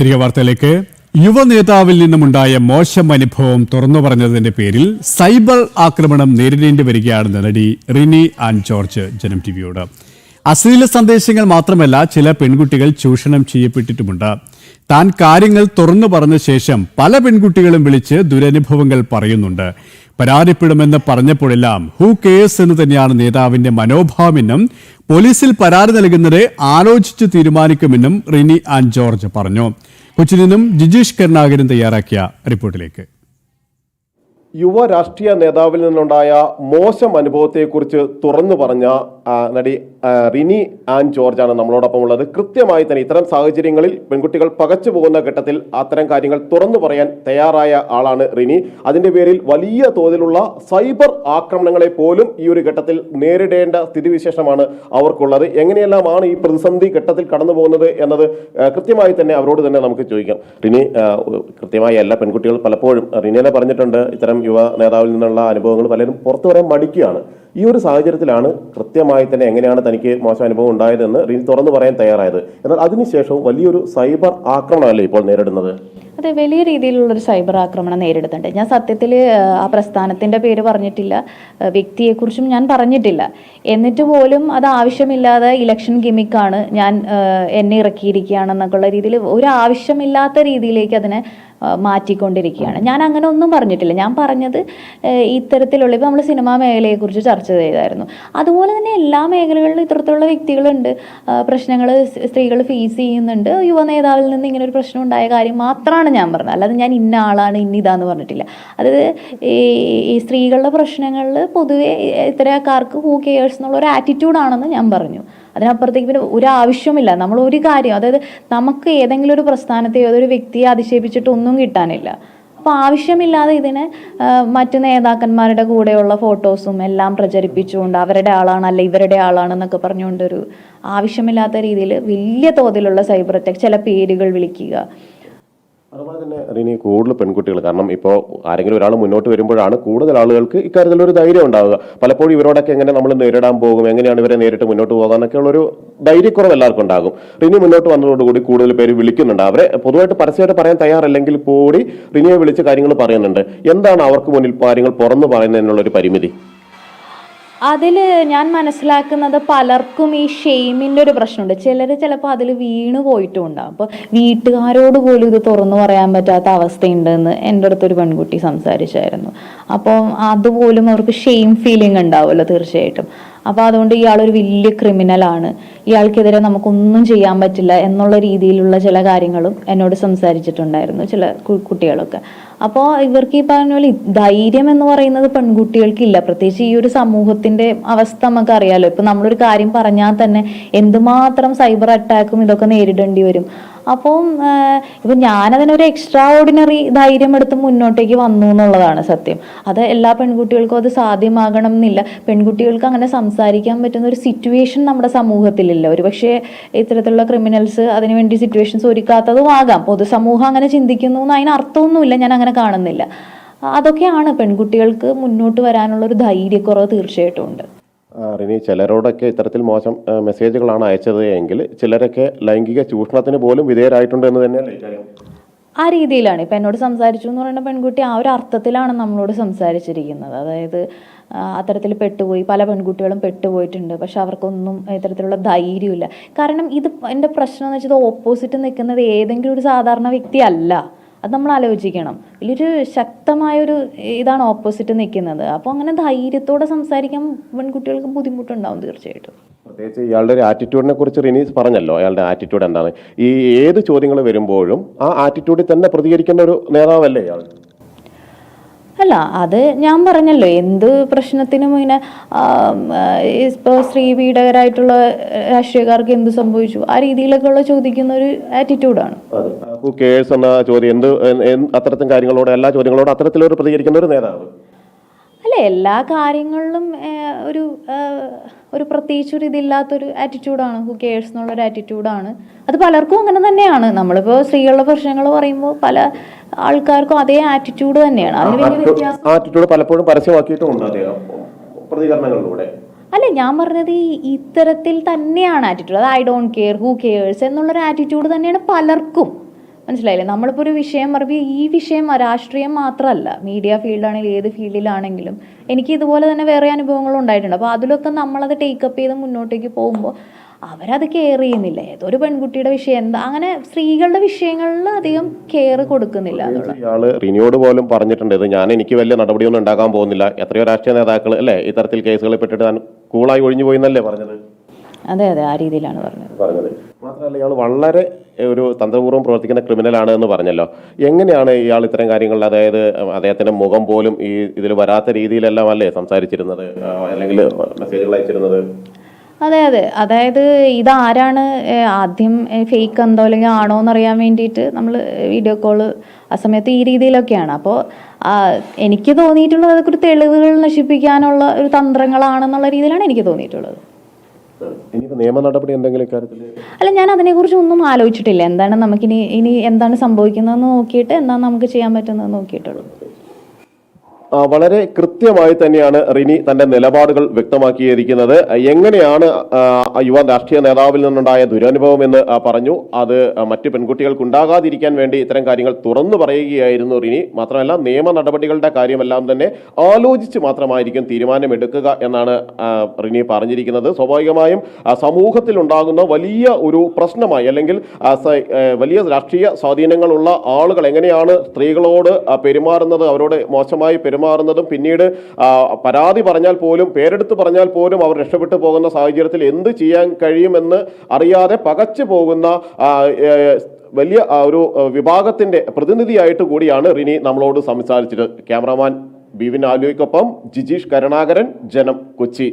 തിരികെ വാർത്തയിലേക്ക്. യുവ നേതാവിൽ നിന്നുമുണ്ടായ മോശം അനുഭവം തുറന്നു പറഞ്ഞതിന്റെ പേരിൽ സൈബർ ആക്രമണം നേരിടേണ്ടി വരികയാണെന്ന് നടി റിനി ആൻഡ് ജോർജ് ജനം ടിവിയോട്. അശ്ലീല സന്ദേശങ്ങൾ മാത്രമല്ല ചില പെൺകുട്ടികൾ ചൂഷണം ചെയ്യപ്പെട്ടിട്ടുമുണ്ട്. താൻ കാര്യങ്ങൾ തുറന്നു പറഞ്ഞ ശേഷം പല പെൺകുട്ടികളും വിളിച്ച് ദുരനുഭവങ്ങൾ പറയുന്നുണ്ട്. പരാതിപ്പെടുമെന്ന് പറഞ്ഞപ്പോഴെല്ലാം ഹൂ കേസ് എന്ന് തന്നെയാണ് നേതാവിന്റെ മനോഭാവമെന്നും പോലീസിൽ പരാതി നൽകുന്നത് ആലോചിച്ച് തീരുമാനിക്കുമെന്നും റിനി ആൻഡ് ജോർജ് പറഞ്ഞു. കൊച്ചിയിൽ നിന്നും ജിജീഷ് കരുണാകരൻ തയ്യാറാക്കിയ റിപ്പോർട്ടിലേക്ക്. യുവ രാഷ്ട്രീയ നേതാവിൽ നിന്നുണ്ടായ മോശം അനുഭവത്തെക്കുറിച്ച് തുറന്നു പറഞ്ഞ നടി റിനി ആൻ ജോർജാണ് നമ്മളോടൊപ്പം ഉള്ളത്. കൃത്യമായി തന്നെ ഇത്തരം സാഹചര്യങ്ങളിൽ പെൺകുട്ടികൾ പകച്ചു പോകുന്ന ഘട്ടത്തിൽ അത്തരം കാര്യങ്ങൾ തുറന്നു പറയാൻ തയ്യാറായ ആളാണ് റിനി. അതിന്റെ പേരിൽ വലിയ തോതിലുള്ള സൈബർ ആക്രമണങ്ങളെ പോലും ഈ ഒരു ഘട്ടത്തിൽ നേരിടേണ്ട സ്ഥിതിവിശേഷമാണ് അവർക്കുള്ളത്. എങ്ങനെയെല്ലാമാണ് ഈ പ്രതിസന്ധി ഘട്ടത്തിൽ കടന്നു പോകുന്നത് എന്നത് കൃത്യമായി തന്നെ അവരോട് തന്നെ നമുക്ക് ചോദിക്കാം. റിനി കൃത്യമായി എല്ലാ പെൺകുട്ടികൾ പലപ്പോഴും റിനിയെ പറഞ്ഞിട്ടുണ്ട് ഇത്തരം യുവ നേതാവിൽ നിന്നുള്ള അനുഭവങ്ങൾ പലരും പുറത്തു വരാൻ മടിക്കുകയാണ്. ഈ ഒരു സാഹചര്യത്തിലാണ് കൃത്യമായി തന്നെ എങ്ങനെയാണ് തനിക്ക് മോശം അനുഭവം ഉണ്ടായതെന്ന് റിനി തുറന്നു പറയാൻ തയ്യാറായത്. എന്നാൽ അതിനുശേഷവും വലിയൊരു സൈബർ ആക്രമണമല്ലേ ഇപ്പോൾ നേരിടുന്നത്? അതെ വലിയ രീതിയിലുള്ളൊരു സൈബർ ആക്രമണം നേരിടുന്നുണ്ട്. ഞാൻ സത്യത്തിൽ ആ പ്രസ്ഥാനത്തിന്റെ പേര് പറഞ്ഞിട്ടില്ല. വ്യക്തിയെക്കുറിച്ചും ഞാൻ പറഞ്ഞിട്ടില്ല. എന്നിട്ട് പോലും അത് ആവശ്യമില്ലാതെ ഇലക്ഷൻ ഗിമിക്കാണ് ഞാൻ എന്നെ ഇറക്കിയിരിക്കുകയാണെന്നൊക്കെയുള്ള രീതിയിൽ ഒരു ആവശ്യമില്ലാത്ത രീതിയിലേക്ക് അതിനെ മാറ്റിക്കൊണ്ടിരിക്കുകയാണ്. ഞാൻ അങ്ങനെ ഒന്നും പറഞ്ഞിട്ടില്ല. ഞാൻ പറഞ്ഞത് ഇത്തരത്തിലുള്ള ഇപ്പോൾ നമ്മൾ സിനിമാ മേഖലയെക്കുറിച്ച് ചർച്ച ചെയ്തായിരുന്നു. അതുപോലെ തന്നെ എല്ലാ മേഖലകളിലും ഇത്തരത്തിലുള്ള വ്യക്തികളുണ്ട്. പ്രശ്നങ്ങൾ സ്ത്രീകൾ ഫേസ് ചെയ്യുന്നുണ്ട്. യുവ നേതാവിൽ നിന്ന് ഇങ്ങനെ ഒരു പ്രശ്നം ഉണ്ടായ കാര്യം മാത്രമാണ് ഞാൻ പറഞ്ഞത്. അല്ലാതെ ഞാൻ ഇന്ന ആളാണ് ഇന്ന ഇതാന്ന് പറഞ്ഞിട്ടില്ല. അതായത് ഈ ഈ സ്ത്രീകളുടെ പ്രശ്നങ്ങളിൽ പൊതുവെ ഇത്തരക്കാർക്ക് ഹൂ കെയേഴ്സ് എന്നുള്ള ഒരു ആറ്റിറ്റ്യൂഡാണെന്ന് ഞാൻ പറഞ്ഞു. അതിനപ്പുറത്തേക്ക് പിന്നെ ഒരു ആവശ്യമില്ല നമ്മൾ ഒരു കാര്യം അതായത് നമുക്ക് ഏതെങ്കിലും ഒരു പ്രസ്ഥാനത്തെയോ അതൊരു വ്യക്തിയെ അധിക്ഷേപിച്ചിട്ട് ഒന്നും കിട്ടാനില്ല. അപ്പോൾ ആവശ്യമില്ലാതെ ഇതിനെ മറ്റു നേതാക്കന്മാരുടെ കൂടെയുള്ള ഫോട്ടോസും എല്ലാം പ്രചരിപ്പിച്ചുകൊണ്ട് അവരുടെ ആളാണ് അല്ല ഇവരുടെ ആളാണെന്നൊക്കെ പറഞ്ഞുകൊണ്ടൊരു ആവശ്യമില്ലാത്ത രീതിയിൽ വലിയ തോതിലുള്ള സൈബർ അറ്റാക്ക് ചില പേരുകൾ വിളിക്കുക അതുപോലെ തന്നെ റിനി കൂടുതൽ പെൺകുട്ടികൾ. കാരണം ഇപ്പോൾ ആരെങ്കിലും ഒരാൾ മുന്നോട്ട് വരുമ്പോഴാണ് കൂടുതൽ ആളുകൾക്ക് ഇക്കാര്യത്തിൽ ഒരു ധൈര്യം ഉണ്ടാവുക. പലപ്പോഴും ഇവരോടൊക്കെ എങ്ങനെ നമ്മൾ നേരിടാൻ പോകും എങ്ങനെയാണ് ഇവരെ നേരിട്ട് മുന്നോട്ട് പോകാന്നൊക്കെ ഉള്ളൊരു ധൈര്യക്കുറവ് എല്ലാവർക്കും ഉണ്ടാകും. റിനി മുന്നോട്ട് വന്നതോടുകൂടി കൂടുതൽ പേര് വിളിക്കുന്നുണ്ട്. അവരെ പൊതുവായിട്ട് പരസ്യമായിട്ട് പറയാൻ തയ്യാറല്ലെങ്കിൽ കൂടി റിനിയെ വിളിച്ച് കാര്യങ്ങൾ പറയുന്നുണ്ട്. എന്താണ് അവർക്ക് മുന്നിൽ കാര്യങ്ങൾ തുറന്നു പറയുന്നതിനുള്ള ഒരു പരിമിതി? അതിൽ ഞാൻ മനസ്സിലാക്കുന്നത് പലർക്കും ഈ ഷെയിമിന്റെ ഒരു പ്രശ്നമുണ്ട്. ചിലർ ചിലപ്പോൾ അതിൽ വീണ് പോയിട്ടും ഉണ്ടാകും അപ്പോൾ വീട്ടുകാരോട് പോലും ഇത് തുറന്നു പറയാൻ പറ്റാത്ത അവസ്ഥയുണ്ടെന്ന് എന്റെ അടുത്തൊരു പെൺകുട്ടി സംസാരിച്ചായിരുന്നു. അപ്പോൾ അതുപോലും അവർക്ക് ഷെയിം ഫീലിംഗ് ഉണ്ടാവുമല്ലോ തീർച്ചയായിട്ടും. അപ്പോൾ അതുകൊണ്ട് ഇയാൾ ഒരു വലിയ ക്രിമിനലാണ് ഇയാൾക്കെതിരെ നമുക്കൊന്നും ചെയ്യാൻ പറ്റില്ല എന്നുള്ള രീതിയിലുള്ള ചില കാര്യങ്ങളും എന്നോട് സംസാരിച്ചിട്ടുണ്ടായിരുന്നു ചില കുട്ടികളൊക്കെ. അപ്പോൾ ഇവർക്ക് ഈ പറഞ്ഞ പോലെ ധൈര്യം എന്ന് പറയുന്നത് പെൺകുട്ടികൾക്കില്ല. പ്രത്യേകിച്ച് ഈ ഒരു സമൂഹത്തിന്റെ അവസ്ഥ നമുക്ക് അറിയാലോ. ഇപ്പൊ നമ്മളൊരു കാര്യം പറഞ്ഞാൽ തന്നെ എന്തുമാത്രം സൈബർ അറ്റാക്കും ഇതൊക്കെ നേരിടേണ്ടി വരും. അപ്പം ഇപ്പൊ ഞാനതിനൊരു എക്സ്ട്രാ ഓർഡിനറി ധൈര്യം എടുത്ത് മുന്നോട്ടേക്ക് വന്നു എന്നുള്ളതാണ് സത്യം. അത് എല്ലാ പെൺകുട്ടികൾക്കും അത് സാധ്യമാകണം എന്നില്ല. പെൺകുട്ടികൾക്ക് അങ്ങനെ സംസാരിക്കാൻ പറ്റുന്ന ഒരു സിറ്റുവേഷൻ നമ്മുടെ സമൂഹത്തിലില്ല. ഒരു പക്ഷേ ഇത്തരത്തിലുള്ള ക്രിമിനൽസ് അതിനുവേണ്ടി സിറ്റുവേഷൻസ് ഒരുക്കാത്തതും ആകാം. പൊതുസമൂഹം അങ്ങനെ ചിന്തിക്കുന്നു അതിന് അർത്ഥമൊന്നുമില്ല. ഞാൻ അങ്ങനെ കാണുന്നില്ല. അതൊക്കെയാണ് പെൺകുട്ടികൾക്ക് മുന്നോട്ട് വരാനുള്ള ഒരു ധൈര്യക്കുറവ് തീർച്ചയായിട്ടും ഉണ്ട്. റിനി ചിലരോടൊക്കെ ഇത്തരത്തിൽ മോശം മെസ്സേജുകളാണ് അയച്ചത് എങ്കിൽ ചിലരൊക്കെ ലൈംഗിക ചൂഷണത്തിന് പോലും വിധേയരായിട്ടുണ്ട് എന്ന് തന്നെ ആ രീതിയിലാണ്. ഇപ്പം എന്നോട് സംസാരിച്ചു എന്ന് പറയുന്ന പെൺകുട്ടി ആ ഒരു അർത്ഥത്തിലാണ് നമ്മളോട് സംസാരിച്ചിരിക്കുന്നത്. അതായത് അത്തരത്തിൽ പെട്ടുപോയി പല പെൺകുട്ടികളും പെട്ടുപോയിട്ടുണ്ട്. പക്ഷെ അവർക്കൊന്നും ഇത്തരത്തിലുള്ള ധൈര്യമില്ല. കാരണം ഇത് എന്റെ പ്രശ്നം എന്ന് വെച്ചാൽ ഓപ്പോസിറ്റ് നിൽക്കുന്നത് ഏതെങ്കിലും ഒരു സാധാരണ വ്യക്തി അല്ല അത് നമ്മൾ ആലോചിക്കണം. വലിയൊരു ശക്തമായൊരു ഇതാണ് ഓപ്പോസിറ്റ് നിൽക്കുന്നത്. അപ്പോൾ അങ്ങനെ ധൈര്യത്തോടെ സംസാരിക്കാൻ പെൺകുട്ടികൾക്ക് ബുദ്ധിമുട്ടുണ്ടാവും തീർച്ചയായിട്ടും. പ്രത്യേകിച്ച് ഇയാളുടെ ഒരു ആറ്റിറ്റ്യൂഡിനെ കുറിച്ച് റിനീസ് പറഞ്ഞല്ലോ. അയാളുടെ ആറ്റിറ്റ്യൂഡ് എന്താണ്? ഈ ഏത് ചോദ്യങ്ങൾ വരുമ്പോഴും ആ ആറ്റിറ്റ്യൂഡിൽ തന്നെ പ്രതികരിക്കേണ്ട ഒരു നേതാവല്ലേ ഇയാൾ? അല്ല അത് ഞാൻ പറഞ്ഞല്ലോ. എന്ത് പ്രശ്നത്തിനും ഇങ്ങനെ ഇപ്പോൾ സ്ത്രീ പീഡകരായിട്ടുള്ള രാഷ്ട്രീയക്കാർക്ക് എന്ത് സംഭവിച്ചു? ആ രീതിയിലൊക്കെ ഉള്ള ചോദിക്കുന്ന ഒരു ആറ്റിറ്റ്യൂഡാണ് ഹു കേഴ്സ് എന്ന ചോദ്യം എന്ത് എൻ- കാര്യങ്ങളോട് എല്ലാ ചോദ്യങ്ങളോട് അത്തരത്തിലൊരു പ്രതികരിക്കുന്ന ഒരു നേതാവ്. അല്ല എല്ലാ കാര്യങ്ങളിലും ഒരു ഒരു പ്രത്യേകിച്ച് ഒരു ഇതില്ലാത്തൊരു ആറ്റിറ്റ്യൂഡാണ് ഹു കെയേഴ്സ് എന്നുള്ളൊരു ആറ്റിറ്റ്യൂഡാണ് അത് പലർക്കും അങ്ങനെ തന്നെയാണ്. നമ്മളിപ്പോൾ സ്ത്രീകളുടെ പ്രശ്നങ്ങൾ പറയുമ്പോൾ പല ആൾക്കാർക്കും അതേ ആറ്റിറ്റ്യൂഡ് തന്നെയാണ്. ആറ്റിറ്റ്യൂഡ് പലപ്പോഴും പരസ്യമാക്കിയിട്ടുമുണ്ട് പ്രതികരണങ്ങളിലൂടെ. അല്ല ഞാൻ പറഞ്ഞത് ഈ ഇത്തരത്തിൽ തന്നെയാണ് ആറ്റിറ്റ്യൂഡ് അത് I don't care who cares എന്നുള്ളൊരു ആറ്റിറ്റ്യൂഡ് തന്നെയാണ് പലർക്കും. മനസ്സിലായില്ലേ? നമ്മളിപ്പോൾ ഒരു വിഷയം പറയുമ്പോൾ ഈ വിഷയം രാഷ്ട്രീയം മാത്രമല്ല മീഡിയ ഫീൽഡാണെങ്കിലും ഏത് ഫീൽഡിലാണെങ്കിലും എനിക്ക് ഇതുപോലെ തന്നെ വേറെ അനുഭവങ്ങളും ഉണ്ടായിട്ടുണ്ട്. അപ്പോൾ അതിലൊക്കെ നമ്മളത് ടേക്കപ്പ് ചെയ്ത് മുന്നോട്ടേക്ക് പോകുമ്പോൾ അവരത് കെയർ ചെയ്യുന്നില്ല. ഏതൊരു പെൺകുട്ടിയുടെ വിഷയം എന്താ അങ്ങനെ സ്ത്രീകളുടെ വിഷയങ്ങളിൽ അധികം കെയർ കൊടുക്കുന്നില്ല ഇയാൾ റിനിയോട് പോലും പറഞ്ഞിട്ടുണ്ട്. ഇത് ഞാൻ എനിക്ക് വലിയ നടപടിയൊന്നും ഉണ്ടാക്കാൻ പോകുന്നില്ല. എത്രയോ രാഷ്ട്രീയ നേതാക്കൾ അല്ലേ ഇത്തരത്തിൽ കേസുകളിൽ പെട്ടിട്ട് ഞാൻ കൂളായി ഒഴിഞ്ഞു പോയി എന്നല്ലേ പറഞ്ഞത്? അതെ അതെ ആ രീതിയിലാണ് പറഞ്ഞത്. മാത്രമല്ല ഇയാൾ വളരെ ഒരു തന്ത്രപൂർവം പ്രവർത്തിക്കുന്ന ക്രിമിനലാണ് എന്ന് പറഞ്ഞല്ലോ. എങ്ങനെയാണ് ഇയാൾ ഇത്തരം കാര്യങ്ങൾ അതായത് അദ്ദേഹത്തിന്റെ മുഖം പോലും ഈ ഇതിൽ വരാത്ത രീതിയിലെല്ലാം അല്ലേ സംസാരിച്ചിരുന്നത്? അല്ലെങ്കിൽ മെസ്സേജുകൾ അയച്ചിരുന്നത്? അതെ അതെ. അതായത് ഇതാരാണ് ആദ്യം ഫേക്ക് എന്തോ അല്ലെങ്കിൽ ആണോ എന്നറിയാൻ വേണ്ടിയിട്ട് നമ്മൾ വീഡിയോ കോൾ ആ സമയത്ത് ഈ രീതിയിലൊക്കെയാണ്. അപ്പോൾ എനിക്ക് തോന്നിയിട്ടുള്ളത് അതൊക്കെ ഒരു തെളിവുകൾ നശിപ്പിക്കാനുള്ള ഒരു തന്ത്രങ്ങളാണെന്നുള്ള രീതിയിലാണ് എനിക്ക് തോന്നിയിട്ടുള്ളത്. എന്തെങ്കിലും അല്ല ഞാൻ അതിനെക്കുറിച്ച് ഒന്നും ആലോചിച്ചിട്ടില്ല. എന്താണ് നമുക്കിനി ഇനി എന്താണ് സംഭവിക്കുന്നതെന്ന് നോക്കിയിട്ട് എന്താണ് നമുക്ക് ചെയ്യാൻ പറ്റുന്നത് നോക്കിയിട്ടുള്ളൂ വളരെ കൃത്യമായി തന്നെയാണ് റിനി തന്റെ നിലപാടുകൾ വ്യക്തമാക്കിയിരിക്കുന്നത്. എങ്ങനെയാണ് യുവ രാഷ്ട്രീയ നേതാവിൽ നിന്നുണ്ടായ ദുരനുഭവം എന്ന് പറഞ്ഞു. അത് മറ്റു പെൺകുട്ടികൾക്ക് ഉണ്ടാകാതിരിക്കാൻ വേണ്ടി ഇത്തരം കാര്യങ്ങൾ തുറന്നു പറയുകയായിരുന്നു റിനി. മാത്രമല്ല നിയമ നടപടികളുടെ കാര്യമെല്ലാം തന്നെ ആലോചിച്ച് മാത്രമായിരിക്കും തീരുമാനമെടുക്കുക എന്നാണ് റിനി പറഞ്ഞിരിക്കുന്നത്. സ്വാഭാവികമായും സമൂഹത്തിൽ ഉണ്ടാകുന്ന വലിയ ഒരു പ്രശ്നമായി അല്ലെങ്കിൽ വലിയ രാഷ്ട്രീയ സ്വാധീനങ്ങളുള്ള ആളുകൾ എങ്ങനെയാണ് സ്ത്രീകളോട് പെരുമാറുന്നത്? അവരോട് മോശമായി പിന്നീട് ആ, പരാതി പറഞ്ഞാൽ പോലും പേരെടുത്ത് പറഞ്ഞാൽ പോലും അവർ രക്ഷപ്പെട്ടു പോകുന്ന സാഹചര്യത്തിൽ എന്ത് ചെയ്യാൻ കഴിയുമെന്ന് അറിയാതെ പകച്ചു പോകുന്ന വലിയ ഒരു വിഭാഗത്തിന്റെ പ്രതിനിധിയായിട്ട് കൂടിയാണ് റിനി നമ്മളോട് സംസാരിച്ചത്. ക്യാമറാമാൻ ബിവിൻ ആലുവയ്ക്കൊപ്പം ജിജീഷ് കരുണാകരൻ ജനം കൊച്ചി.